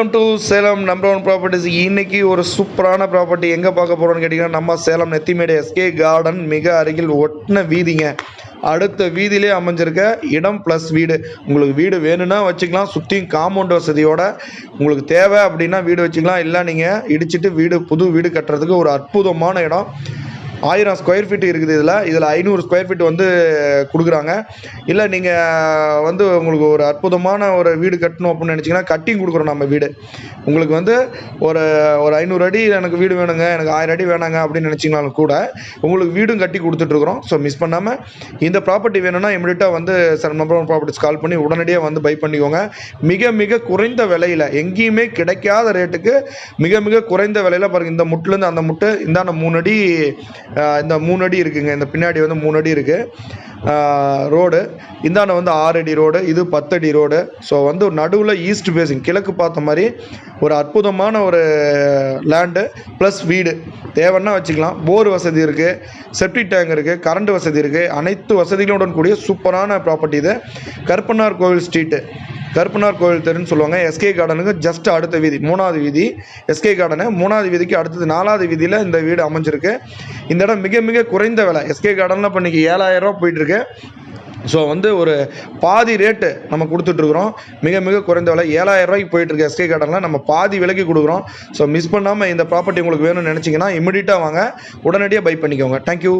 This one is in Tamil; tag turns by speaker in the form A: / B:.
A: Welcome to Salem number one properties இன்னைக்கு ஒரு சூப்பரான ப்ராப்பர்ட்டி எங்கே பார்க்க போகிறோம்னு கேட்டிங்கன்னா நம்ம சேலம் நெத்திமேடு எஸ்கே கார்டன் மிக அருகில் ஒட்டின வீதிங்க. அடுத்த வீதியிலே அமைஞ்சிருக்க இடம் ப்ளஸ் வீடு. உங்களுக்கு வீடு வேணும்னா வச்சுக்கலாம். சுற்றியும் காம்பவுண்ட் வசதியோட உங்களுக்கு தேவை அப்படின்னா வீடு வச்சுக்கலாம். இல்லை நீங்கள் இடிச்சிட்டு வீடு புது வீடு கட்டுறதுக்கு ஒரு அற்புதமான இடம். ஆயிரம் ஸ்கொயர் ஃபீட் இருக்குது இதில். இதில் ஐநூறு ஸ்கொயர் ஃபீட் வந்து கொடுக்குறாங்க. இல்லை நீங்கள் வந்து உங்களுக்கு ஒரு அற்புதமான ஒரு வீடு கட்டணும் அப்படின்னு நினச்சிங்கன்னா கட்டிங் கொடுக்குறோம் நம்ம வீடு. உங்களுக்கு வந்து ஒரு ஒரு ஐநூறு அடி எனக்கு வீடு வேணுங்க எனக்கு ஆயிரம் அடி வேணாங்க அப்படின்னு நினச்சிங்கனாலும் கூட உங்களுக்கு வீடும் கட்டி கொடுத்துட்ருக்குறோம் ஸோ மிஸ் பண்ணாமல் இந்த ப்ராப்பர்ட்டி வேணும்னா இமிடியட்டாக வந்து sir number one properties call பண்ணி உடனடியாக வந்து பை பண்ணிக்கோங்க. மிக மிக குறைந்த விலையில் எங்கேயுமே கிடைக்காத ரேட்டுக்கு மிக மிக குறைந்த விலையில் பாருங்கள் இந்த முட்டிலேருந்து அந்த முட்டு இந்தாண்ட மூணு அடி இந்த மூணு அடி இருக்குங்க. இந்த பின்னாடி வந்து மூணு அடி இருக்குது ரோடு. இந்தாண்ட வந்து ஆறு அடி ரோடு. இது பத்தடி ரோடு. ஸோ வந்து நடுவில் ஈஸ்ட் ஃபேஸிங் கிழக்கு பார்த்த மாதிரி ஒரு அற்புதமான ஒரு லேண்டு ப்ளஸ் வீடு. தேவைன்னா வச்சுக்கலாம். போர் வசதி இருக்குது செப்டிக் டேங்க் இருக்குது கரண்ட் வசதி இருக்குது அனைத்து வசதிகளுடன் கூடிய சூப்பரான ப்ராப்பர்ட்டி இது. கருப்பனார் கோவில் ஸ்ட்ரீட்டு கருப்பனார் கோவில் தெருன்னு சொல்லுவாங்க. எஸ்கே கார்டனுக்கு ஜஸ்ட் அடுத்த வீதி மூணாவது வீதி. எஸ்கே கார்டனு மூணாவது வீதிக்கு அடுத்தது நாலாவது வீதியில் இந்த வீடு அமைஞ்சிருக்கு. இந்த இடம் மிக மிக குறைந்த விலை. எஸ்கே கார்டனில் இப்போ இன்றைக்கி ஏழாயிரம் ரூபா போயிட்டுருக்கு ஸோ வந்து ஒரு பாதி ரேட்டு நம்ம கொடுத்துட்ருக்குறோம் மிக மிக குறைந்த விலை. ஏழாயிரம் ரூபாய்க்கு போயிட்டுருக்கு எஸ்கே கார்டனில் நம்ம பாதி விலைக்கு கொடுக்குறோம். ஸோ மிஸ் பண்ணாமல் இந்த ப்ராப்பர்ட்டி உங்களுக்கு வேணும்னு நினச்சிங்கன்னா இமிடியட்டாக வாங்க. உடனடியாக பை பண்ணிக்கோங்க. தேங்க்யூ